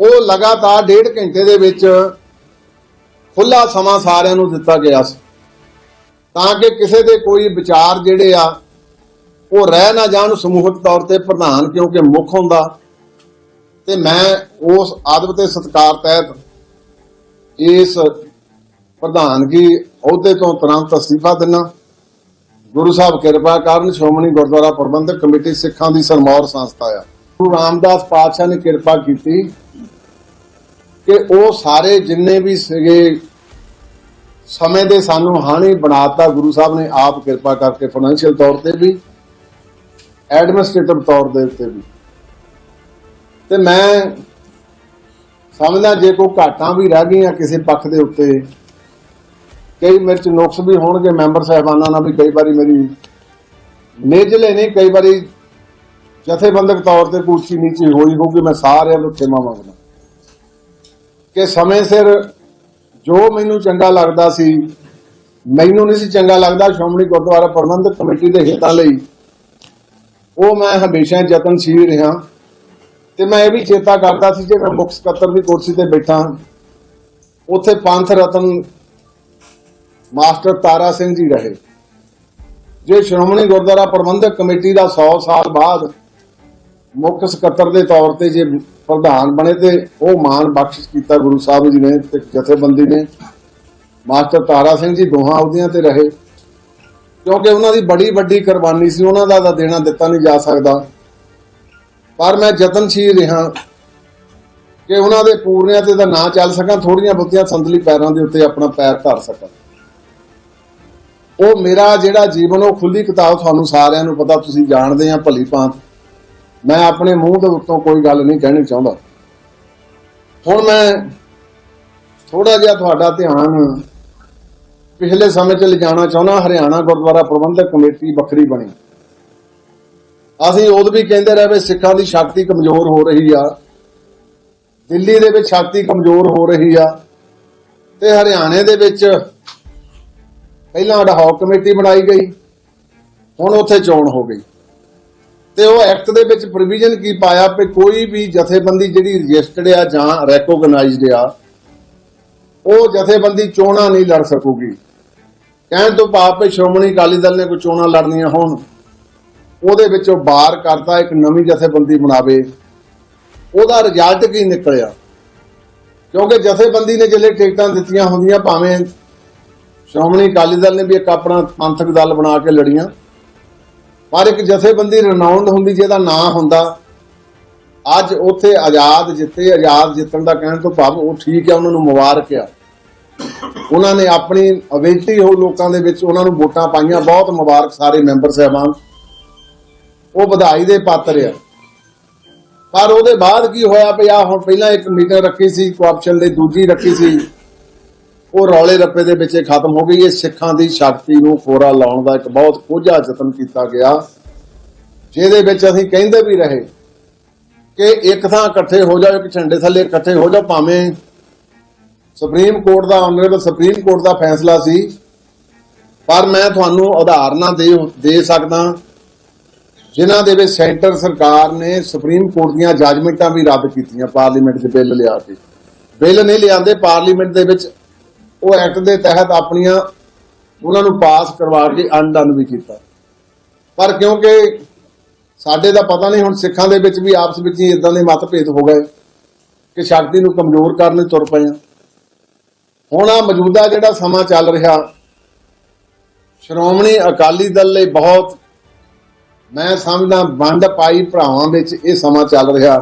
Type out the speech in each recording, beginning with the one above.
ਉਹ ਲਗਾਤਾਰ ਡੇਢ ਘੰਟੇ ਦੇ ਵਿੱਚ ਖੁੱਲਾ ਸਮਾਂ ਸਾਰਿਆਂ ਨੂੰ ਦਿੱਤਾ ਗਿਆ ਸੀ। ਤਾਂ ਕਿ ਕਿਸੇ ਦੇ ਕੋਈ ਵਿਚਾਰ ਜਿਹੜੇ ਆ, ਉਹ ਰਹਿ ਨਾ ਜਾਣ ਸਮੂਹਕ ਤੌਰ ਤੇ ਪ੍ਰਧਾਨ, ਕਿਉਂਕਿ ਮੁੱਖ ਹੁੰਦਾ। ਤੇ ਮੈਂ ਉਸ ਆਦਬ ਤੇ ਸਤਕਾਰ ਤਹਿਤ ਇਸ ਪ੍ਰਧਾਨਗੀ ਅਹੁਦੇ ਤੋਂ ਤੁਰੰਤ ਅਸਤੀਫਾ ਦਿੰਨਾ। ਗੁਰੂ ਸਾਹਿਬ ਕਿਰਪਾ ਕਰਨ, ਸ਼੍ਰੋਮਣੀ ਗੁਰਦੁਆਰਾ ਪ੍ਰਬੰਧਕ ਕਮੇਟੀ ਸਿੱਖਾਂ ਦੀ ਸਰਮੌਰ ਸੰਸਥਾ ਆ। ਗੁਰੂ ਰਾਮਦਾਸ ਪਾਤਸ਼ਾਹ ਨੇ ਕਿਰਪਾ ਕੀਤੀ ਕਿ ਉਹ ਸਾਰੇ ਜਿੰਨੇ ਵੀ ਸੀਗੇ, ਸਮੇਂ ਦੇ ਸਾਨੂੰ ਹਾਣੀ ਬਣਾਤਾ ਗੁਰੂ ਸਾਹਿਬ ਨੇ ਆਪ ਕਿਰਪਾ ਕਰਕੇ ਫਾਈਨੈਂਸ਼ੀਅਲ ਤੌਰ ਤੇ ਵੀ ਐਡਮਿਨਿਸਟ੍ਰੇਟਿਵ ਤੌਰ ਦੇ ਉੱਤੇ ਵੀ। ਤੇ ਮੈਂ ਸਮਝਦਾ ਜੇ ਕੋਈ ਘਾਟਾਂ ਵੀ ਰਹਿ ਗਈਆਂ ਕਿਸੇ ਪੱਖ ਦੇ ਉੱਤੇ, ਕਈ ਮੇਰੇ ਚ ਨੁਕਸ ਵੀ ਹੋਣਗੇ, ਮੈਂਬਰ ਸਾਹਿਬਾਨਾਂ ਨਾਲ ਵੀ ਕਈ ਵਾਰੀ ਮੇਰੀ ਨੇਜਲੇ ਨਹੀਂ ਕਈ ਵਾਰੀ ਜਥੇਬੰਦਕ ਤੌਰ ਤੇ ਕੁਰਸੀ ਨੀਚੀ ਹੋਈ ਹੋਊਗੀ, ਮੈਂ ਸਾਰਿਆਂ ਨੂੰ ਖਿਮਾ ਮੰਗਦਾ। ਕਿ ਸਮੇਂ ਸਿਰ ਜੋ ਮੈਨੂੰ ਚੰਗਾ ਲੱਗਦਾ ਸੀ, ਮੈਨੂੰ ਨਹੀਂ ਸੀ ਚੰਗਾ ਲੱਗਦਾ ਸ਼੍ਰੋਮਣੀ ਗੁਰਦੁਆਰਾ ਪ੍ਰਬੰਧਕ ਕਮੇਟੀ ਦੇ ਹਿੱਤਾਂ ਲਈ। ਉਹ ਮੈਂ ਹਮੇਸ਼ਾ ਯਤਨਸ਼ੀਲ ਰਿਹਾ। ਤੇ ਮੈਂ ਇਹ ਵੀ ਚੇਤਾ ਕਰਦਾ ਸੀ ਜੇ ਮੈਂ ਮੁੱਖ ਸਕੱਤਰ ਦੀ ਕੁਰਸੀ ਤੇ ਬੈਠਾ ਉੱਥੇ ਪੰਥ ਰਤਨ ਮਾਸਟਰ ਤਾਰਾ ਸਿੰਘ ਜੀ ਰਹੇ। ਜੇ ਸ਼੍ਰੋਮਣੀ ਗੁਰਦੁਆਰਾ ਪ੍ਰਬੰਧਕ ਕਮੇਟੀ ਦਾ 100 ਸਾਲ ਬਾਅਦ ਮੁੱਖ ਸਕੱਤਰ ਦੇ ਤੌਰ ਤੇ ਜੇ ਪ੍ਰਧਾਨ ਬਣੇ ਤੇ ਉਹ ਮਾਣ ਬਖਸ਼ਿਸ਼ ਕੀਤਾ ਗੁਰੂ ਸਾਹਿਬ ਜੀ ਨੇ ਤੇ ਜਥੇਬੰਦੀ ਨੇ। ਮਾਸਟਰ ਤਾਰਾ ਸਿੰਘ ਜੀ ਦੋਹਾਂ ਅਹੁਦਿਆਂ ਤੇ ਰਹੇ। ਕਿਉਂਕਿ ਉਹਨਾਂ ਦੀ ਬੜੀ ਵੱਡੀ ਕੁਰਬਾਨੀ ਸੀ, ਉਹਨਾਂ ਦਾ ਤਾਂ ਦੇਣਾ ਦਿੱਤਾ ਨਹੀਂ ਜਾ ਸਕਦਾ। ਪਰ ਮੈਂ ਯਤਨਸ਼ੀਲ ਰਿਹਾ ਕਿ ਉਹਨਾਂ ਦੇ ਪੂਰਨਿਆਂ ਤੇ ਤਾਂ ਨਾ ਚੱਲ ਸਕਾਂ ਥੋੜੀਆਂ ਬਹੁਤੀਆਂ ਸੰਦਲੀ ਪੈਰਾਂ ਦੇ ਉੱਤੇ ਆਪਣਾ ਪੈਰ ਧਰ ਸਕਾਂ। ਉਹ ਮੇਰਾ ਜਿਹੜਾ ਜੀਵਨ, ਉਹ ਖੁੱਲੀ ਕਿਤਾਬ ਤੁਹਾਨੂੰ ਸਾਰਿਆਂ ਨੂੰ ਪਤਾ, ਤੁਸੀਂ ਜਾਣਦੇ ਆ ਭਲੀ ਭਾਂਤ। ਮੈਂ ਆਪਣੇ ਮੂੰਹ ਦੇ ਉੱਤੋਂ ਕੋਈ ਗੱਲ ਨਹੀਂ ਕਹਿਣੀ ਚਾਹੁੰਦਾ। ਹੁਣ ਮੈਂ ਥੋੜਾ ਜਿਹਾ ਤੁਹਾਡਾ ਧਿਆਨ ਪਿਛਲੇ ਸਮੇਂ 'ਚ ਲਿਜਾਣਾ ਚਾਹੁੰਦਾ, ਹਰਿਆਣਾ ਗੁਰਦੁਆਰਾ ਪ੍ਰਬੰਧਕ ਕਮੇਟੀ ਵੱਖਰੀ ਬਣੀ। ਅਸੀਂ ਉਦੋਂ ਵੀ ਕਹਿੰਦੇ ਰਹੇ ਵੀ ਸਿੱਖਾਂ ਦੀ ਸ਼ਕਤੀ ਕਮਜ਼ੋਰ ਹੋ ਰਹੀ ਆ। ਦਿੱਲੀ ਦੇ ਵਿੱਚ ਸ਼ਕਤੀ ਕਮਜ਼ੋਰ ਹੋ ਰਹੀ ਆ ਤੇ ਹਰਿਆਣੇ ਦੇ ਵਿੱਚ ਪਹਿਲਾਂ ਅਡਹੌਕ ਕਮੇਟੀ ਬਣਾਈ ਗਈ, ਹੁਣ ਉੱਥੇ ਚੋਣ ਹੋ ਗਈ। ਤੇ ਉਹ ਐਕਟ ਦੇ ਵਿੱਚ ਪ੍ਰੋਵੀਜ਼ਨ ਕੀ ਪਾਇਆ ਕਿ ਕੋਈ ਵੀ ਜਥੇਬੰਦੀ ਜਿਹੜੀ ਰਜਿਸਟਰਡ ਆ ਜਾਂ ਰੈਕੋਗਨਾਈਜ਼ਡ ਆ, ਉਹ ਜਥੇਬੰਦੀ ਚੋਣਾਂ ਨਹੀਂ ਲੜ ਸਕੂਗੀ। ਕਹਿਣ ਤੋਂ ਭਾਵ ਕਿ ਸ਼੍ਰੋਮਣੀ ਅਕਾਲੀ ਦਲ ਨੇ ਕੋਈ ਚੋਣਾਂ ਲੜਨੀਆਂ ਹੋਣ, ਉਹਦੇ ਵਿੱਚ ਉਹ ਬਾਹਰ ਕਰਤਾ, ਇੱਕ ਨਵੀਂ ਜਥੇਬੰਦੀ ਬਣਾਵੇ। ਉਹਦਾ ਰਿਜ਼ਲਟ ਕੀ ਨਿਕਲਿਆ? ਕਿਉਂਕਿ ਜਥੇਬੰਦੀ ਨੇ ਜਿਹੜੇ ਟਿਕਟਾਂ ਦਿੱਤੀਆਂ ਹੁੰਦੀਆਂ, ਭਾਵੇਂ ਸ਼੍ਰੋਮਣੀ ਅਕਾਲੀ ਦਲ ਨੇ ਵੀ ਇੱਕ ਆਪਣਾ ਪੰਥਕ ਦਲ ਬਣਾ ਕੇ ਲੜੀਆਂ ਪਰ ਇੱਕ ਜਥੇਬੰਦੀ ਰਨਾਉਂਡ ਹੁੰਦੀ ਜਿਹਦਾ ਨਾਂ ਹੁੰਦਾ, ਅੱਜ ਉੱਥੇ ਆਜ਼ਾਦ ਜਿੱਤੇ, ਆਜ਼ਾਦ ਜਿੱਤਣ ਦਾ ਕਹਿਣ ਤੋਂ ਭਾਵ ਉਹ ਠੀਕ ਹੈ, ਉਹਨਾਂ ਨੂੰ ਮੁਬਾਰਕ ਆ। ਉਹਨਾਂ ਨੇ ਆਪਣੀ ਅਵੇਲਟੀ ਹੋ ਲੋਕਾਂ ਦੇ ਵਿੱਚ ਉਹਨਾਂ ਨੂੰ ਵੋਟਾਂ ਪਾਈਆਂ, ਬਹੁਤ ਮੁਬਾਰਕ ਸਾਰੇ ਮੈਂਬਰ ਸਾਹਿਬਾਨ। ਉਹ ਵਧਾਈ ਦੇ ਪਾਤਰ ਆ। ਪਰ ਉਹਦੇ ਬਾਅਦ ਕੀ ਹੋਇਆ ਪਿਆ, ਹੁਣ ਪਹਿਲਾਂ ਇੱਕ ਮੀਟਿੰਗ ਰੱਖੀ ਸੀ ਕੋਆਪਸ਼ਨ ਲਈ ਦੂਜੀ ਰੱਖੀ ਸੀ। ਉਹ ਰੌਲੇ ਰੱਪੇ ਦੇ ਵਿੱਚ ਖਤਮ ਹੋ ਗਈ। ਇਹ ਸਿੱਖਾਂ ਦੀ ਸ਼ਕਤੀ ਨੂੰ ਫੋਰਾ ਲਾਉਣ ਦਾ ਇੱਕ ਬਹੁਤ ਕੋਝਾ ਯਤਨ ਕੀਤਾ ਗਿਆ, ਜਿਹਦੇ ਵਿੱਚ ਅਸੀਂ ਕਹਿੰਦੇ ਵੀ ਰਹੇ ਕਿ ਇੱਕ ਥਾਂ ਇਕੱਠੇ ਹੋ ਜਾਓ, ਇੱਕ ਝੰਡੇ ਥੱਲੇ ਇਕੱਠੇ ਹੋ ਜਾਓ, ਭਾਵੇਂ ਸੁਪਰੀਮ ਕੋਰਟ ਦਾ ਆਨਰੇਬਲ ਸੁਪਰੀਮ ਕੋਰਟ ਦਾ ਫੈਸਲਾ ਸੀ, ਪਰ ਮੈਂ ਤੁਹਾਨੂੰ ਉਦਾਹਰਨਾਂ ਦੇ ਦੇ ਸਕਦਾ। ਜਿਨ੍ਹਾਂ ਦੇ ਵਿੱਚ ਸੈਂਟਰ ਸਰਕਾਰ ਨੇ ਸੁਪਰੀਮ ਕੋਰਟ ਦੀਆਂ ਜੱਜਮੈਂਟਾਂ ਵੀ ਰੱਦ ਕੀਤੀਆਂ, ਪਾਰਲੀਮੈਂਟ 'ਚ ਬਿੱਲ ਲਿਆ ਕੇ। ਬਿੱਲ ਨਹੀਂ ਲਿਆਂਦੇ, ਪਾਰਲੀਮੈਂਟ ਦੇ ਵਿੱਚ ਉਹ ਐਕਟ ਦੇ ਤਹਿਤ ਆਪਣੀਆਂ ਉਹਨਾਂ ਨੂੰ ਪਾਸ ਕਰਵਾ ਕੇ ਅਨਡਨ ਵੀ ਕੀਤਾ। ਪਰ ਕਿਉਂਕਿ ਸਾਡੇ ਦਾ ਪਤਾ ਨਹੀਂ ਹੁਣ ਸਿੱਖਾਂ ਦੇ ਵਿੱਚ ਵੀ ਆਪਸ ਵਿੱਚ ਹੀ ਇਦਾਂ ਦੇ ਮਤਭੇਦ ਹੋ ਗਏ ਕਿ ਸ਼ਕਤੀ ਨੂੰ ਕਮਜ਼ੋਰ ਕਰਨ ਲਈ ਤੁਰ ਪਏ ਹੁਣ ਆ ਮੌਜੂਦਾ ਜਿਹੜਾ ਸਮਾਂ ਚੱਲ ਰਿਹਾ, ਸ਼੍ਰੋਮਣੀ ਅਕਾਲੀ ਦਲ ਲਈ ਬਹੁਤ ਮੈਂ ਸਮਝਦਾ ਵੰਡ ਪਾਈ ਭਰਾਵਾਂ ਵਿੱਚ ਇਹ ਸਮਾਂ ਚੱਲ ਰਿਹਾ।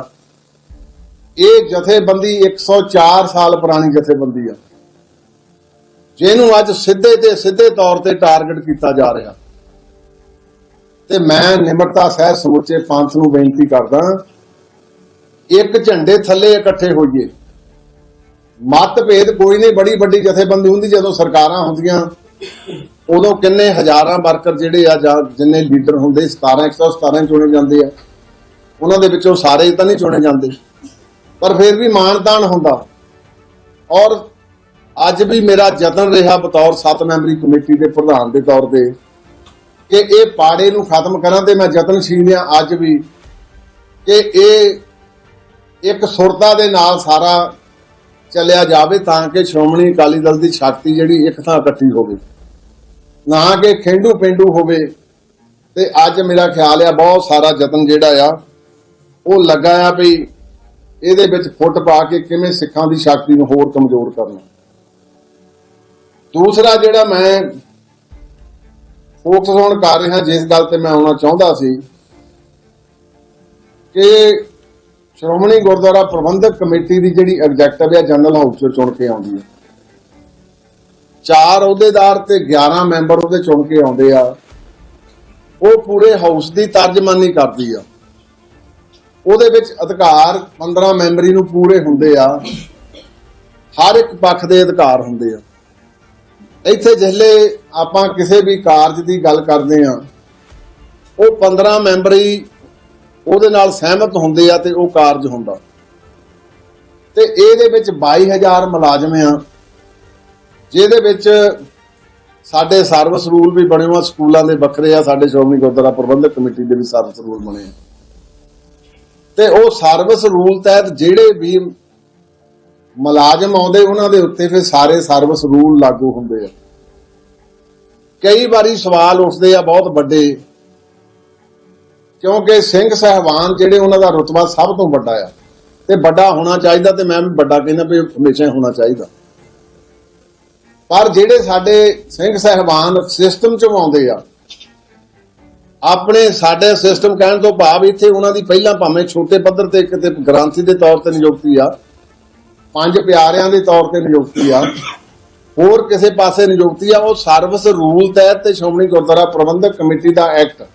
ਇਹ ਜਥੇਬੰਦੀ 104 ਸਾਲ ਪੁਰਾਣੀ ਜਥੇਬੰਦੀ ਆ। ਜਿਹਨੂੰ ਅੱਜ ਸਿੱਧੇ ਤੇ ਸਿੱਧੇ ਤੌਰ ਤੇ ਟਾਰਗੇਟ ਕੀਤਾ ਜਾ ਰਿਹਾ। ਤੇ ਮੈਂ ਨਿਮਰਤਾ ਸਹਿਤ ਸਮੁੱਚੇ ਪੰਥ ਨੂੰ ਬੇਨਤੀ ਕਰਦਾ ਇੱਕ ਝੰਡੇ ਥੱਲੇ ਇਕੱਠੇ ਹੋਈਏ। ਮਤਭੇਦ ਕੋਈ ਨਹੀਂ, ਬੜੀ ਵੱਡੀ ਜਥੇਬੰਦੀ ਹੁੰਦੀ, ਜਦੋਂ ਸਰਕਾਰਾਂ ਹੁੰਦੀਆਂ, ਉਦੋਂ ਕਿੰਨੇ ਹਜ਼ਾਰਾਂ ਵਰਕਰ ਜਿਹੜੇ ਆ, ਜਾਂ ਜਿੰਨੇ ਲੀਡਰ ਹੁੰਦੇ 17 117 ਚੁਣੇ ਜਾਂਦੇ ਆ। ਉਹਨਾਂ ਦੇ ਵਿੱਚੋਂ ਸਾਰੇ ਤਾਂ ਨਹੀਂ ਚੁਣੇ ਜਾਂਦੇ। ਪਰ ਫਿਰ ਵੀ ਮਾਨਦਾਨ ਹੁੰਦਾ। ਔਰ ਅੱਜ ਵੀ ਮੇਰਾ ਯਤਨ ਰਿਹਾ ਬਤੌਰ 7 ਮੈਂਬਰੀ ਕਮੇਟੀ ਦੇ ਪ੍ਰਧਾਨ ਦੇ ਤੌਰ ਤੇ ਕਿ ਇਹ ਪਾੜੇ ਨੂੰ ਖਤਮ ਕਰਾਂ ਤੇ ਮੈਂ ਯਤਨਸ਼ੀਲ ਹਾਂ ਅੱਜ ਵੀ ਕਿ ਇਹ ਇੱਕ ਸੁਰਤਾ ਦੇ ਨਾਲ ਸਾਰਾ ਚੱਲਿਆ ਜਾਵੇ ਤਾਂ ਕਿ ਸ਼੍ਰੋਮਣੀ ਅਕਾਲੀ ਦਲ ਦੀ ਸ਼ਕਤੀ ਜਿਹੜੀ ਇੱਕ ਥਾਂ ਇਕੱਠੀ ਹੋਵੇ। ਨਾ ਕਿ ਖੇਂਡੂ ਪਿੰਡੂ ਹੋਵੇ। ਤੇ ਅੱਜ ਮੇਰਾ ਖਿਆਲ ਆ ਬਹੁਤ ਸਾਰਾ ਯਤਨ ਜਿਹੜਾ ਆ, ਉਹ ਲੱਗਾ ਆ ਵੀ ਇਹਦੇ ਵਿੱਚ ਫੁੱਟ ਪਾ ਕੇ ਕਿਵੇਂ ਸਿੱਖਾਂ ਦੀ ਸ਼ਕਤੀ ਨੂੰ ਹੋਰ ਕਮਜ਼ੋਰ ਕਰਨਾ। ਦੂਸਰਾ ਜਿਹੜਾ ਮੈਂ ਫੋਕਸ ਹੁਣ ਕਰ ਰਿਹਾ, ਜਿਸ ਗੱਲ ਤੇ ਮੈਂ ਆਉਣਾ ਚਾਹੁੰਦਾ ਸੀ ਕਿ ਸ਼੍ਰੋਮਣੀ ਗੁਰਦੁਆਰਾ ਪ੍ਰਬੰਧਕ ਕਮੇਟੀ ਦੀ ਜਿਹੜੀ ਐਗਜ਼ੈਕਟਿਵ ਹੈ ਜਨਰਲ ਹਾਊਸ ਚੋਂ ਚੁਣ ਕੇ ਆਉਂਦੀ ਹੈ ਚਾਰ ਅਹੁਦੇਦਾਰ ਤੇ 11 ਮੈਂਬਰ ਉਹਦੇ ਚੁਣ ਕੇ ਆਉਂਦੇ ਆ। ਉਹ ਪੂਰੇ ਹਾਊਸ ਦੀ ਤਰਜਮਾਨੀ ਕਰਦੀ ਆ। ਉਹਦੇ ਵਿੱਚ ਅਧਿਕਾਰ 15 ਮੈਂਬਰੀ ਨੂੰ ਪੂਰੇ ਹੁੰਦੇ ਆ। ਹਰ ਇੱਕ ਪੱਖ ਦੇ ਅਧਿਕਾਰ ਹੁੰਦੇ ਆ। ਇੱਥੇ ਜਿਹਲੇ ਆਪਾਂ ਕਿਸੇ ਵੀ ਕਾਰਜ ਦੀ ਗੱਲ ਕਰਦੇ ਆ ਉਹ 15 ਮੈਂਬਰੀ ਉਹਦੇ ਨਾਲ ਸਹਿਮਤ ਹੁੰਦੇ ਆ ਤੇ ਉਹ ਕਾਰਜ ਹੁੰਦਾ। ਤੇ ਇਹਦੇ ਵਿੱਚ 22000 ਮੁਲਾਜ਼ਮ ਆ, ਜਿਹਦੇ ਵਿੱਚ ਸਾਡੇ ਸਰਵਿਸ ਰੂਲ ਵੀ ਬਣੇ ਹੋਏ ਸਕੂਲਾਂ ਦੇ ਵੱਖਰੇ ਆ, ਸਾਡੇ ਸ਼੍ਰੋਮਣੀ ਗੁਰਦੁਆਰਾ ਪ੍ਰਬੰਧਕ ਕਮੇਟੀ ਦੇ ਵੀ ਸਰਵਿਸ ਰੂਲ ਬਣੇ ਆ। ਤੇ ਉਹ ਸਰਵਿਸ ਰੂਲ ਤਹਿਤ ਜਿਹੜੇ ਵੀ ਮੁਲਾਜ਼ਮ ਆਉਂਦੇ, ਉਹਨਾਂ ਦੇ ਉੱਤੇ ਫਿਰ ਸਾਰੇ ਸਰਵਿਸ ਰੂਲ ਲਾਗੂ ਹੁੰਦੇ ਆ। ਕਈ ਵਾਰੀ ਸਵਾਲ ਉੱਠਦੇ ਆ ਬਹੁਤ ਵੱਡੇ, ਕਿਉਂਕਿ ਸਿੰਘ ਸਹਿਬਾਨ ਜਿਹੜੇ ਉਹਨਾਂ ਦਾ ਰੁਤਬਾ ਸਭ ਤੋਂ ਵੱਡਾ ਆ। ਤੇ ਵੱਡਾ ਹੋਣਾ ਚਾਹੀਦਾ ਤੇ ਮੈਂ ਵੀ ਵੱਡਾ ਕਹਿੰਦਾ ਵੀ ਹਮੇਸ਼ਾ ਹੋਣਾ ਚਾਹੀਦਾ। ਪਰ ਜਿਹੜੇ ਸਾਡੇ ਸਿੰਘ ਸਹਿਬਾਨ ਸਿਸਟਮ ਚ ਆਉਂਦੇ ਆ, ਆਪਣੇ ਸਾਡੇ ਸਿਸਟਮ ਕਹਿਣ ਤੋਂ ਭਾਵ ਇੱਥੇ ਉਹਨਾਂ ਦੀ ਪਹਿਲਾਂ ਭਾਵੇਂ ਛੋਟੇ ਪੱਧਰ ਤੇ ਕਿਤੇ ਗ੍ਰਾਂਥੀ ਦੇ ਤੌਰ ਤੇ ਨਿਯੁਕਤੀ ਆ ਪੰਜ ਪਿਆਰਿਆਂ ਦੇ ਤੌਰ ਤੇ ਨਿਯੁਕਤੀ ਆ। ਹੋਰ ਕਿਸੇ ਪਾਸੇ ਨਿਯੁਕਤੀ ਆ, ਉਹ ਸਰਵਿਸ ਰੂਲ ਤਹਿਤ ਤੇ ਸ਼੍ਰੋਮਣੀ ਗੁਰਦੁਆਰਾ ਪ੍ਰਬੰਧਕ ਕਮੇਟੀ ਦਾ ਐਕਟ।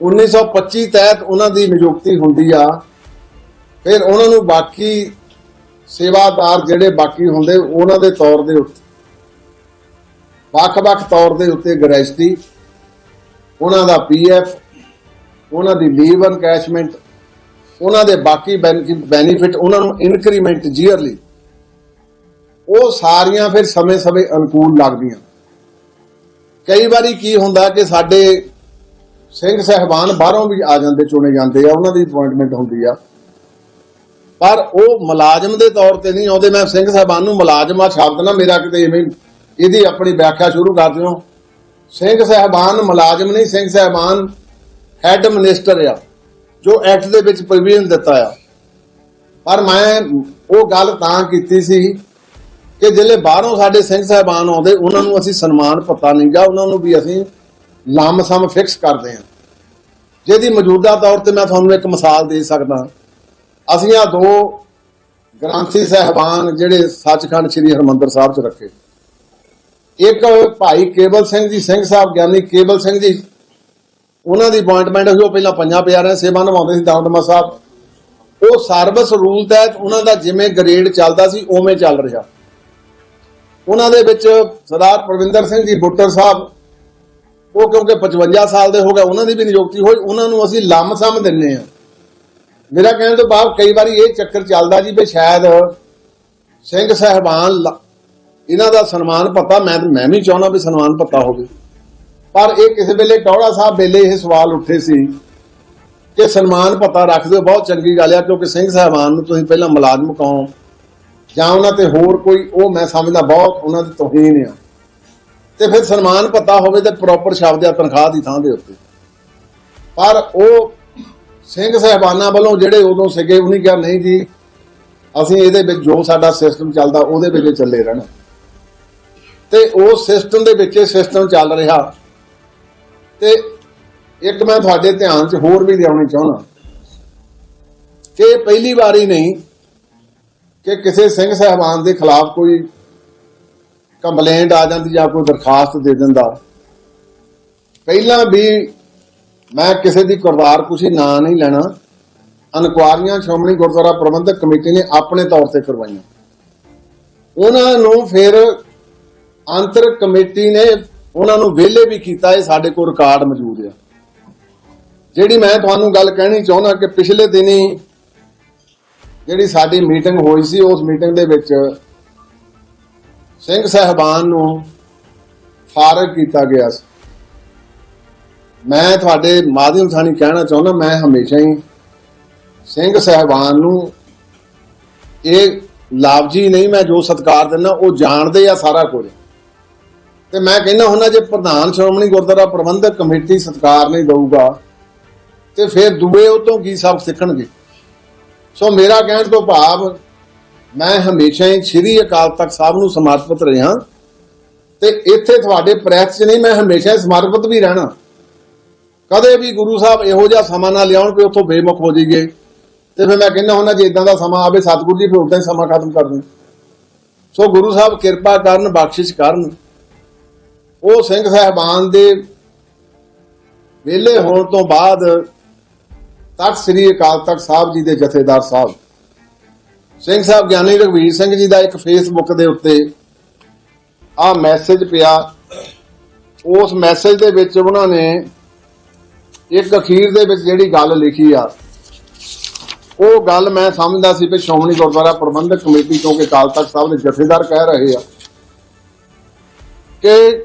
1925 ਤਹਿਤ ਉਹਨਾਂ ਦੀ ਨਿਯੁਕਤੀ ਹੁੰਦੀ ਆ। ਫਿਰ ਉਹਨਾਂ ਨੂੰ ਬਾਕੀ ਸੇਵਾਦਾਰ ਜਿਹੜੇ ਬਾਕੀ ਹੁੰਦੇ, ਉਹਨਾਂ ਦੇ ਤੌਰ ਦੇ ਉੱਤੇ, ਵੱਖ-ਵੱਖ ਤੌਰ ਦੇ ਉੱਤੇ ਗ੍ਰੈਜੂਟੀ ਉਹਨਾਂ ਦਾ ਪੀਐਫ, ਉਹਨਾਂ ਦੀ ਲੀਵ ਐਨਕੈਸ਼ਮੈਂਟ ਉਹਨਾਂ ਦੇ ਬਾਕੀ ਬੈਨੀਫਿਟ ਉਹਨਾਂ ਨੂੰ ਇਨਕਰੀਮੈਂਟ ਜੀਅਰਲੀ ਉਹ ਸਾਰੀਆਂ ਫਿਰ ਸਮੇਂ-ਸਮੇਂ ਅਨੁਕੂਲ ਲੱਗਦੀਆਂ। ਕਈ ਵਾਰੀ ਕੀ ਹੁੰਦਾ ਕਿ ਸਾਡੇ ਸਿੰਘ ਸਹਿਬਾਨ ਬਾਹਰੋਂ ਵੀ ਆ ਜਾਂਦੇ, ਚੁਣੇ ਜਾਂਦੇ ਆ, ਉਹਨਾਂ ਦੀ ਅਪਾਇੰਟਮੈਂਟ ਹੁੰਦੀ ਆ। ਪਰ ਉਹ ਮੁਲਾਜ਼ਮ ਦੇ ਤੌਰ ਤੇ ਨਹੀਂ ਆਉਂਦੇ ਮੈਂ ਸਿੰਘ ਸਾਹਿਬਾਨ ਨੂੰ ਮੁਲਾਜ਼ਮ ਆ, ਸ਼ਬਦ ਨਾ ਮੇਰਾ ਕਿਤੇ ਇਵੇਂ ਇਹਦੀ ਆਪਣੀ ਵਿਆਖਿਆ ਸ਼ੁਰੂ ਕਰ ਦਿਓ। ਸਿੰਘ ਸਾਹਿਬਾਨ ਮੁਲਾਜ਼ਮ ਨਹੀਂ, ਸਿੰਘ ਸਾਹਿਬਾਨ ਹੈੱਡ ਮਿਨਿਸਟਰ ਆ। ਜੋ ਐਕਟ ਦੇ ਵਿੱਚ ਪ੍ਰੋਵੀਜ਼ਨ ਦਿੱਤਾ ਆ। ਪਰ ਮੈਂ ਉਹ ਗੱਲ ਤਾਂ ਕੀਤੀ ਸੀ ਕਿ ਜਿਹੜੇ ਬਾਹਰੋਂ ਸਾਡੇ ਸਿੰਘ ਸਾਹਿਬਾਨ ਆਉਂਦੇ, ਉਹਨਾਂ ਨੂੰ ਅਸੀਂ ਸਨਮਾਨ ਪਤਾ ਨਹੀਂਗਾ ਉਹਨਾਂ ਨੂੰ ਵੀ ਅਸੀਂ ਲੰਮ ਸਮ ਫਿਕਸ ਕਰਦੇ ਹਾਂ। ਜਿਹਦੀ ਮੌਜੂਦਾ ਤੌਰ ਤੇ ਮੈਂ ਤੁਹਾਨੂੰ ਇੱਕ ਮਿਸਾਲ ਦੇ ਸਕਦਾ। ਅਸੀਂ ਆ ਦੋ ਗ੍ਰੰਥੀ ਸਹਿਬਾਨ ਜਿਹੜੇ ਸੱਚਖੰਡ ਸ੍ਰੀ ਹਰਮੰਦਰ ਸਾਹਿਬ ਚ ਰੱਖੇ। ਇੱਕ ਭਾਈ ਕੇਵਲ ਸਿੰਘ ਜੀ, ਸਿੰਘ ਸਾਹਿਬ ਗਿਆਨੀ ਕੇਵਲ ਸਿੰਘ ਜੀ ਉਹਨਾਂ ਦੀ ਅਪਾਇੰਟਮੈਂਟ ਹੋਈ ਉਹ ਪਹਿਲਾਂ ਪੰਜਾਂ ਪਿਆਰਿਆਂ ਸੇਵਾ ਨਿਭਾਉਂਦੇ ਸੀ ਦਮਦਮਾ ਸਾਹਿਬ। ਉਹ ਸਰਵਿਸ ਰੂਲ ਤਹਿਤ ਉਹਨਾਂ ਦਾ ਜਿਵੇਂ ਗ੍ਰੇਡ ਚੱਲਦਾ ਸੀ, ਉਵੇਂ ਚੱਲ ਰਿਹਾ। ਉਹਨਾਂ ਦੇ ਵਿੱਚ ਸਰਦਾਰ ਪ੍ਰਵਿੰਦਰ ਸਿੰਘ ਜੀ ਬੁੱਟਰ ਸਾਹਿਬ, ਉਹ ਕਿਉਂਕਿ 55 ਸਾਲ ਦੇ ਹੋ ਗਏ, ਉਹਨਾਂ ਦੀ ਵੀ ਨਿਯੁਕਤੀ ਹੋਈ, ਉਹਨਾਂ ਨੂੰ ਅਸੀਂ ਲੰਮਸਮ ਦਿੰਨੇ ਆ ਮੇਰਾ ਕਹਿਣ ਤੋਂ ਬਾਅਦ ਕਈ ਵਾਰੀ ਇਹ ਚੱਕਰ ਚੱਲਦਾ ਜੀ ਵੀ ਸ਼ਾਇਦ ਸਿੰਘ ਸਹਿਬਾਨ ਇਹਨਾਂ ਦਾ ਸਨਮਾਨ ਪਤਾ ਮੈਂ ਮੈਂ ਵੀ ਚਾਹੁੰਦਾ ਵੀ ਸਨਮਾਨ ਪਤਾ ਹੋਵੇ। ਪਰ ਇਹ ਕਿਸੇ ਵੇਲੇ ਟੌੜਾ ਸਾਹਿਬ ਵੇਲੇ ਇਹ ਸਵਾਲ ਉੱਠੇ ਸੀ ਕਿ ਸਨਮਾਨ ਪਤਾ ਰੱਖ ਦਿਓ, ਬਹੁਤ ਚੰਗੀ ਗੱਲ ਆ, ਕਿਉਂਕਿ ਸਿੰਘ ਸਾਹਿਬਾਨ ਨੂੰ ਤੁਸੀਂ ਪਹਿਲਾਂ ਮੁਲਾਜ਼ਮ ਕਹੋ, ਜਾਂ ਉਹਨਾਂ ਤੇ ਹੋਰ ਕੋਈ, ਉਹ ਮੈਂ ਸਮਝਦਾ ਬਹੁਤ ਉਹਨਾਂ ਦੀ ਤੋਹੀਨ ਆ। ਤੇ ਫਿਰ ਸਨਮਾਨ ਪਤਾ ਹੋਵੇ ਤੇ ਪ੍ਰੋਪਰ ਸ਼ਬਦ ਆ ਤਨਖਾਹ ਦੀ ਥਾਂ ਦੇ ਉੱਤੇ। ਪਰ ਉਹ ਸਿੰਘ ਸਹਿਬਾਨਾਂ ਵੱਲੋਂ ਜਿਹੜੇ ਉਦੋਂ ਸੀਗੇ, ਉਹਨੇ ਕਿਹਾ, ਨਹੀਂ ਜੀ, ਅਸੀਂ ਇਹਦੇ ਵਿੱਚ ਜੋ ਸਾਡਾ ਸਿਸਟਮ ਚੱਲਦਾ, ਉਹਦੇ ਵਿੱਚ ਚੱਲੇ ਰਹਿਣਾ। ਤੇ ਉਸ ਸਿਸਟਮ ਦੇ ਵਿੱਚ ਇਹ ਸਿਸਟਮ ਚੱਲ ਰਿਹਾ। ਤੇ ਇੱਕ ਮੈਂ ਤੁਹਾਡੇ ਧਿਆਨ 'ਚ ਹੋਰ ਵੀ ਲਿਆਉਣੀ ਚਾਹੁੰਦਾ ਕਿ ਪਹਿਲੀ ਵਾਰੀ ਨਹੀਂ ਕਿ ਕਿਸੇ ਸਿੰਘ ਸਾਹਿਬਾਨ ਦੇ ਖਿਲਾਫ ਕੋਈ ਕੰਪਲੇਂਟ ਆ ਜਾਂਦੀ ਜਾਂ ਕੋਈ ਦਰਖਾਸਤ ਦੇ ਦਿੰਦਾ। ਪਹਿਲਾਂ ਵੀ ਮੈਂ ਕਿਸੇ ਦੀ ਕਰਵਾਰ ਕੁਛੀ ਨਾਂ ਨਹੀਂ ਲੈਣਾ। ਇਨਕੁਆਰੀਆਂ ਸ਼੍ਰੋਮਣੀ ਗੁਰਦੁਆਰਾ ਪ੍ਰਬੰਧਕ ਕਮੇਟੀ ਨੇ ਆਪਣੇ ਤੌਰ ਤੇ ਕਰਵਾਈਆਂ। ਉਹਨਾਂ ਨੂੰ ਫਿਰ ਅੰਤਰ ਕਮੇਟੀ ਨੇ ਉਹਨਾਂ ਨੂੰ ਵਿਹਲੇ ਵੀ ਕੀਤਾ, ਇਹ ਸਾਡੇ ਕੋਲ ਰਿਕਾਰਡ ਮੌਜੂਦ ਆ। ਜਿਹੜੀ ਮੈਂ ਤੁਹਾਨੂੰ ਗੱਲ ਕਹਿਣੀ ਚਾਹੁੰਦਾ ਕਿ ਪਿਛਲੇ ਦਿਨੀ ਜਿਹੜੀ ਸਾਡੀ ਮੀਟਿੰਗ ਹੋਈ ਸੀ, ਉਸ ਮੀਟਿੰਗ ਦੇ ਵਿੱਚ ਸਿੰਘ ਸਹਿਬਾਨ ਨੂੰ ਫਾਰਗ ਕੀਤਾ ਗਿਆ ਸੀ। ਮੈਂ ਤੁਹਾਡੇ ਮਾਧਿਅਮ ਥਾਣੀ ਕਹਿਣਾ ਚਾਹੁੰਦਾ, ਮੈਂ ਹਮੇਸ਼ਾ ਹੀ ਸਿੰਘ ਸਹਿਬਾਨ ਨੂੰ ਇਹ ਲਾਭਜੀ ਨਹੀਂ ਮੈਂ ਜੋ ਸਤਿਕਾਰ ਦਿੰਦਾ, ਉਹ ਜਾਣਦੇ ਆ ਸਾਰਾ ਕੁਝ। ਤੇ ਮੈਂ ਕਹਿੰਦਾ ਹੁੰਦਾ ਜੇ ਪ੍ਰਧਾਨ ਸ਼੍ਰੋਮਣੀ ਗੁਰਦੁਆਰਾ ਪ੍ਰਬੰਧਕ ਕਮੇਟੀ ਸਤਿਕਾਰ ਨਹੀਂ ਦਊਗਾ, ਤੇ ਫਿਰ ਦੂਏ ਉਹ ਤੋਂ ਕੀ ਸਭ ਸਿੱਖਣਗੇ? ਸੋ ਮੇਰਾ ਕਹਿਣ ਤੋਂ ਭਾਵ, ਮੈਂ ਹਮੇਸ਼ਾ ਹੀ ਸ੍ਰੀ ਅਕਾਲ ਤਖਤ ਸਾਹਿਬ ਨੂੰ ਸਮਰਪਿਤ ਰਿਹਾ, ਤੇ ਇੱਥੇ ਤੁਹਾਡੇ ਪ੍ਰੈਸ 'ਚ ਨਹੀਂ, ਮੈਂ ਹਮੇਸ਼ਾ ਹੀ ਸਮਰਪਿਤ ਵੀ ਰਹਿਣਾ। ਕਦੇ ਵੀ ਗੁਰੂ ਸਾਹਿਬ ਇਹੋ ਜਿਹਾ ਸਮਾਂ ਨਾ ਲਿਆਉਣ ਕਿ ਉੱਥੋਂ ਬੇਮੁਖ ਹੋ ਜਾਈਏ। ਤੇ ਫਿਰ ਮੈਂ ਕਹਿੰਦਾ ਹੁੰਦਾ ਜੇ ਇਦਾਂ ਦਾ ਸਮਾਂ ਆਵੇ, ਸਤਿਗੁਰੂ ਜੀ ਫਿਰ ਉਦਾਂ ਹੀ ਸਮਾਂ ਖਤਮ ਕਰ ਦੇਣ ਸੋ ਗੁਰੂ ਸਾਹਿਬ ਕਿਰਪਾ ਕਰਨ, ਬਖਸ਼ਿਸ਼ ਕਰਨ। ਉਹ ਸਿੰਘ ਸਾਹਿਬਾਨ ਦੇ ਵਿਹਲੇ ਹੋਣ ਤੋਂ ਬਾਅਦ ਤਖਤ ਸ੍ਰੀ ਅਕਾਲ ਤਖਤ ਸਾਹਿਬ ਜੀ ਦੇ ਜਥੇਦਾਰ ਸਾਹਿਬ। ਸਿੰਘ ਸਾਹਿਬ ਗਿਆਨੀ ਰਘਵੀਰ ਸਿੰਘ ਜੀ ਦਾ ਇੱਕ ਫੇਸਬੁੱਕ ਦੇ ਉੱਤੇ ਆ ਮੈਸੇਜ ਪਿਆ। ਉਸ ਮੈਸੇਜ ਦੇ ਵਿੱਚ ਉਹਨਾਂ ਨੇ ਇੱਕ ਅਖੀਰ ਦੇ ਵਿੱਚ ਜਿਹੜੀ ਗੱਲ ਲਿਖੀ ਆ, ਉਹ ਗੱਲ ਮੈਂ ਸਮਝਦਾ ਸੀ ਕਿ ਸ਼੍ਰੋਮਣੀ ਗੁਰਦੁਆਰਾ ਪ੍ਰਬੰਧਕ ਕਮੇਟੀ, ਕਿਉਂਕਿ ਅਕਾਲ ਤਖਤ ਸਾਹਿਬ ਦੇ ਜਥੇਦਾਰ ਕਹਿ ਰਹੇ ਆ ਕਿ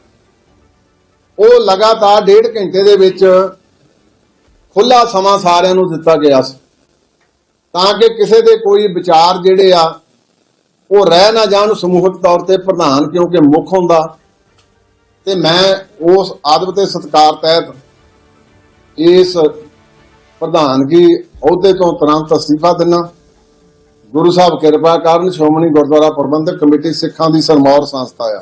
ਉਹ ਲਗਾਤਾਰ ਡੇਢ ਘੰਟੇ ਦੇ ਵਿੱਚ ਖੁੱਲਾ ਸਮਾਂ ਸਾਰਿਆਂ ਨੂੰ ਦਿੱਤਾ ਗਿਆ ਸੀ। ਤਾਂ ਕਿ ਕਿਸੇ ਦੇ ਕੋਈ ਵਿਚਾਰ ਜਿਹੜੇ ਆ, ਉਹ ਰਹਿ ਨਾ ਜਾਣ ਸਮੂਹਕ ਤੌਰ ਤੇ ਪ੍ਰਧਾਨ, ਕਿਉਂਕਿ ਮੁੱਖ ਹੁੰਦਾ। ਤੇ ਮੈਂ ਉਸ ਆਦਬ ਤੇ ਸਤਕਾਰ ਤਹਿਤ ਇਸ ਪ੍ਰਧਾਨਗੀ ਅਹੁਦੇ ਤੋਂ ਤੁਰੰਤ ਅਸਤੀਫਾ ਦਿੰਨਾ। ਗੁਰੂ ਸਾਹਿਬ ਕਿਰਪਾ ਕਰਨ ਸ਼੍ਰੋਮਣੀ ਗੁਰਦੁਆਰਾ ਪ੍ਰਬੰਧਕ ਕਮੇਟੀ ਸਿੱਖਾਂ ਦੀ ਸਰਮੌਰ ਸੰਸਥਾ ਆ।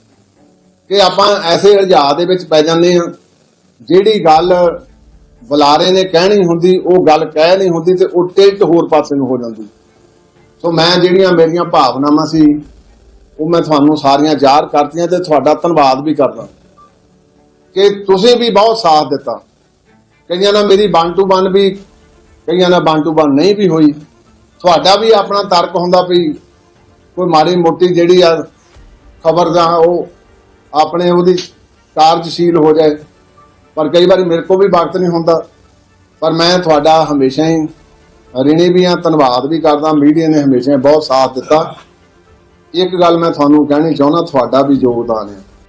ਕਿ ਆਪਾਂ ਐਸੇ ਇਲਜ਼ਾਮ ਦੇ ਵਿੱਚ ਪੈ ਜਾਂਦੇ ਹਾਂ, ਜਿਹੜੀ ਗੱਲ ਬੁਲਾਰੇ ਨੇ ਕਹਿਣੀ ਹੁੰਦੀ, ਉਹ ਗੱਲ ਕਹਿ ਨਹੀਂ ਹੁੰਦੀ ਤੇ ਉਹ ਟਿਲਟ ਹੋਰ ਪਾਸੇ ਨੂੰ ਹੋ ਜਾਂਦੀ। ਸੋ ਮੈਂ ਜਿਹੜੀਆਂ ਮੇਰੀਆਂ ਭਾਵਨਾਵਾਂ ਸੀ, ਉਹ ਮੈਂ ਤੁਹਾਨੂੰ ਸਾਰੀਆਂ ਜ਼ਾਹਰ ਕਰਤੀਆਂ ਤੇ ਤੁਹਾਡਾ ਧੰਨਵਾਦ ਵੀ ਕਰਦਾ। ਕਿ ਤੁਸੀਂ ਵੀ ਬਹੁਤ ਸਾਥ ਦਿੱਤਾ। ਕਈਆਂ ਨਾਲ ਮੇਰੀ ਵਨ ਟੂ ਵਨ ਵੀ, ਕਈਆਂ ਨਾਲ ਵਨ ਟੂ ਵਨ ਨਹੀਂ ਵੀ ਹੋਈ। ਤੁਹਾਡਾ ਵੀ ਆਪਣਾ ਤਰਕ ਹੁੰਦਾ ਵੀ ਕੋਈ ਮਾੜੀ ਮੋਟੀ ਜਿਹੜੀ ਆ ਖਬਰ ਜਾਂ ਉਹ ਆਪਣੇ ਉਹਦੀ ਕਾਰਜਸ਼ੀਲ ਹੋ ਜਾਏ। ਪਰ ਕਈ ਵਾਰੀ ਮੇਰੇ ਕੋਲ ਵੀ ਵਕਤ ਨਹੀਂ ਹੁੰਦਾ। ਪਰ ਮੈਂ ਤੁਹਾਡਾ ਹਮੇਸ਼ਾ ਹੀ ਰਿਣੀ ਵੀ ਆ ਧੰਨਵਾਦ ਵੀ ਕਰਦਾ। ਮੀਡੀਆ ਨੇ ਹਮੇਸ਼ਾ ਹੀ ਬਹੁਤ ਸਾਥ ਦਿੱਤਾ। ਇੱਕ ਗੱਲ ਮੈਂ ਤੁਹਾਨੂੰ ਕਹਿਣੀ ਚਾਹੁੰਦਾ, ਤੁਹਾਡਾ ਵੀ ਯੋਗਦਾਨ ਹੈ।